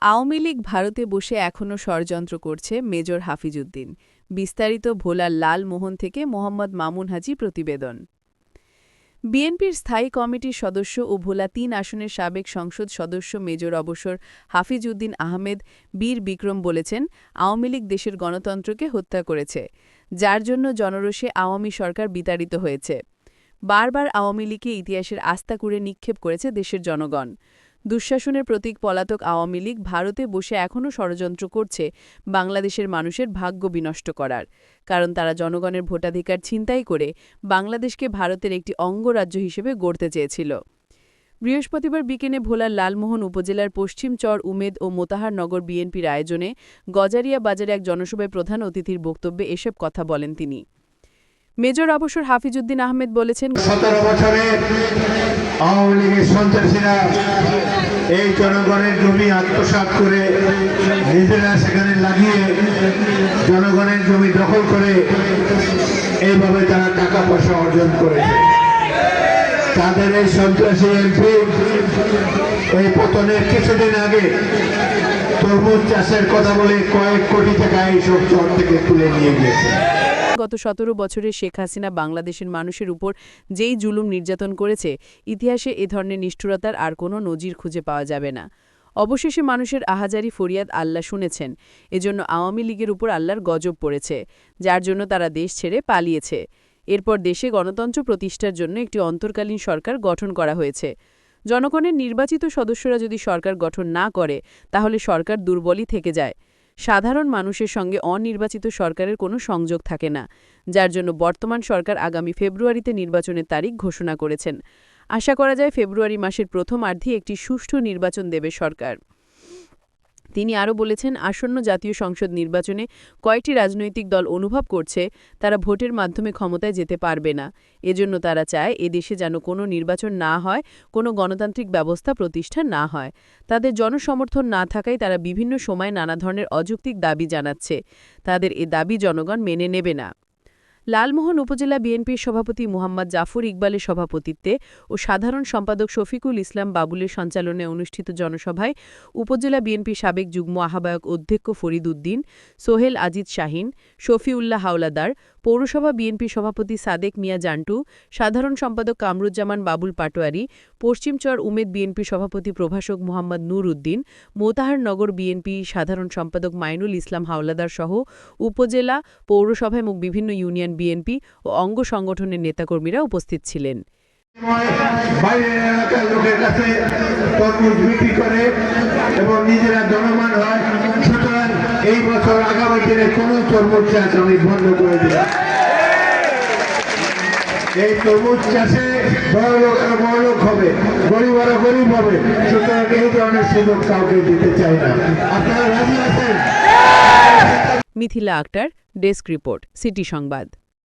আওয়ামী লীগ ভারতে বসে এখনও ষড়যন্ত্র করছে মেজর হাফিজউদ্দিন। বিস্তারিত ভোলার লালমোহন থেকে মোহাম্মদ মামুন হাজি প্রতিবেদন। বিএনপির স্থায়ী কমিটির সদস্য ও ভোলা তিন আসনের সাবেক সংসদ সদস্য মেজর অবসর হাফিজউদ্দিন আহমেদ বীর বিক্রম বলেছেন, আওয়ামী লীগ দেশের গণতন্ত্রকে হত্যা করেছে, যার জন্য জনরোষে আওয়ামী সরকার বিতাড়িত হয়েছে। বারবার আওয়ামী লীগকে ইতিহাসের আস্থা করে নিক্ষেপ করেছে দেশের জনগণ। দুঃশাসনের প্রতীক পলাতক আওয়ামী লীগ ভারতে বসে এখনও ষড়যন্ত্র করছে বাংলাদেশের মানুষের ভাগ্য বিনষ্ট করার। কারণ তারা জনগণের ভোটাধিকার ছিনতাই করে বাংলাদেশকে ভারতের একটি অঙ্গরাজ্য হিসেবে গড়তে চেয়েছিল। বৃহস্পতিবার বিকেলে ভোলার লালমোহন উপজেলার পশ্চিম চর উমেদ ও মোতাহার নগর বিএনপির আয়োজনে গজারিয়া বাজারে এক জনসভায় প্রধান অতিথির বক্তব্যে এসব কথা বলেন তিনি। মেজর অবসর হাফিজউদ্দিন আহমেদ বলেছেন সতেরো বছরে আওয়ামী লীগের সন্ত্রাসীরা এই জনগণের জমি আত্মসাৎ করে নিজেরা সেখানে লাগিয়ে জনগণের জমি দখল করে এইভাবে তারা টাকা পয়সা অর্জন করেছে। তাদের এই সন্ত্রাসী এমপি এই পতনের কিছুদিন আগে তরমুজ চাষের কথা বলে কয়েক কোটি টাকা এইসব চর থেকে তুলে নিয়ে গিয়েছে। গত সতেরো বছরে শেখ হাসিনা বাংলাদেশের মানুষের উপর যেই জুলুম নির্যাতন করেছে, ইতিহাসে এ ধরনের নিষ্ঠুরতার আর কোনো নজির খুঁজে পাওয়া যাবে না। অবশেষে মানুষের আহাজারি ফরিয়াদ আল্লাহ শুনেছেন। এজন্য আওয়ামী লীগের উপর আল্লাহর গজব পড়েছে, যার জন্য তারা দেশ ছেড়ে পালিয়েছে। এরপর দেশে গণতন্ত্র প্রতিষ্ঠার জন্য একটি অন্তর্কালীন সরকার গঠন করা হয়েছে। জনগণের নির্বাচিত সদস্যরা যদি সরকার গঠন না করে, তাহলে সরকার দুর্বলই থেকে যায়। সাধারণ মানুষের সঙ্গে অনির্বাচিত সরকারের কোনো সংযোগ থাকে না, যার জন্য বর্তমান সরকার আগামী ফেব্রুয়ারিতে নির্বাচনের তারিখ ঘোষণা করেছেন। আশা করা যায় ফেব্রুয়ারি মাসের প্রথমার্ধে একটি সুষ্ঠু নির্বাচন দেবে সরকার। তিনি আরও বলেছেন, আসন্ন জাতীয় সংসদ নির্বাচনে কয়েকটি রাজনৈতিক দল অনুভব করছে, তারা ভোটের মাধ্যমে ক্ষমতায় যেতে পারবে না। এজন্য তারা চায় এদেশে যেন কোনো নির্বাচন না হয়, কোনো গণতান্ত্রিক ব্যবস্থা প্রতিষ্ঠা না হয়। তাদের জনসমর্থন না থাকায় তারা বিভিন্ন সময় নানা ধরনের অযৌক্তিক দাবি জানাচ্ছে। তাদের এ দাবি জনগণ মেনে নেবে না। লালমোহন উপজেলা বিএনপির সভাপতি মোহাম্মদ জাফর ইকবালের সভাপতিত্বে ও সাধারণ সম্পাদক শফিকুল ইসলাম বাবুলের সঞ্চালনে অনুষ্ঠিত জনসভায় উপজেলা বিএনপির সাবেক যুগ্ম আহ্বায়ক অধ্যক্ষ ফরিদ উদ্দিন, সোহেল আজিজ শাহিন, শফিউল্লাহ হাওলাদার, পৌরসভা বিএনপি সভাপতি সাদেক মিয়া জান্টু, সাধারণ সম্পাদক কামরুজ্জামান বাবুল পাটোয়ারি পশ্চিমচর উমেদ বিএনপি সভাপতি প্রভাষক মোহাম্মদ নূর উদ্দিন, মোতাহার নগর বিএনপি সাধারণ সম্পাদক মাইনুল ইসলাম হাওলাদার সহ উপজেলা পৌরসভা এবং বিভিন্ন ইউনিয়ন বিএনপি ও অঙ্গ সংগঠনের নেতাকর্মীরা উপস্থিত ছিলেন। বাইরের এলাকার লোকের কাছে তরমুজ বিক্রি করে এবং নিজেরা জনমান হয় সুতরাং এই বছর আগামী দিনে কোনো তরমুজ চাষ আমি বন্ধ করে দিলাম এই তরমুজ চাষে বড় বড় লোক হবে গরিবরা গরিব হবে সুতরাং এই ধরনের সুযোগ কাউকে দিতে চাই না। আপনারা রাজি আছেন? Mithila Akter desk report city Sangbad.